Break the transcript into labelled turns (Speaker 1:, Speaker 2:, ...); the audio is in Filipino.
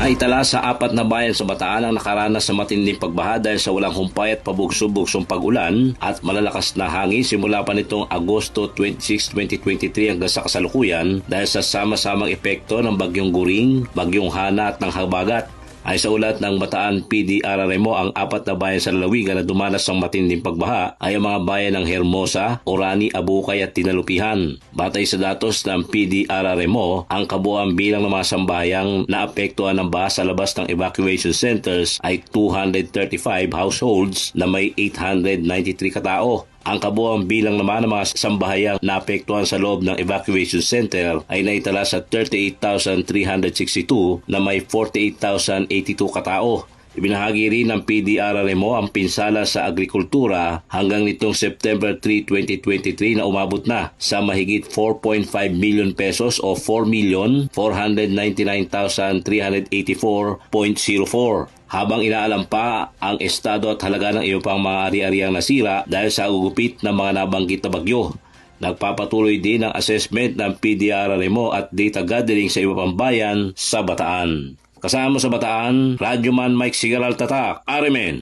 Speaker 1: ay tala sa apat na bayan sa Bataan ang nakaranas sa matinding pagbaha dahil sa walang humpay at pabugso-bugsong pag-ulan at malalakas na hangin simula pa nitong Agosto 26, 2023 hanggang sa kasalukuyan dahil sa sama-samang epekto ng bagyong Guring, bagyong Hana at ng Habagat. Ay sa ulat ng Bataan PDRRMO, ang apat na bayan sa lalawigan na dumanas ng matinding pagbaha ay ang mga bayan ng Hermosa, Orani, Abukay at Tinalupihan. Batay sa datos ng PDRRMO, ang kabuang bilang ng mga sambayang naapektuhan ng baha sa labas ng evacuation centers ay 235 households na may 893 katao. Ang kabuang bilang naman ng mga sambahayang naapektuhan sa loob ng evacuation center ay naitala sa 38,362 na may 48,082 katao. Ibinahagi rin ng PDRRMO ang pinsala sa agrikultura hanggang nitong September 3, 2023 na umabot na sa mahigit 4.5 million pesos o 4,499,384.04 habang inaalam pa ang estado at halaga ng iyo pang mga ari-ariang nasira dahil sa ugupit ng mga nabanggit na bagyo. Nagpapatuloy din ang assessment ng PDRRMO at data gathering sa iba pang bayan sa Bataan. Kasama sa Bataan, Radyoman Mike Sigaral Tatak, Arimen.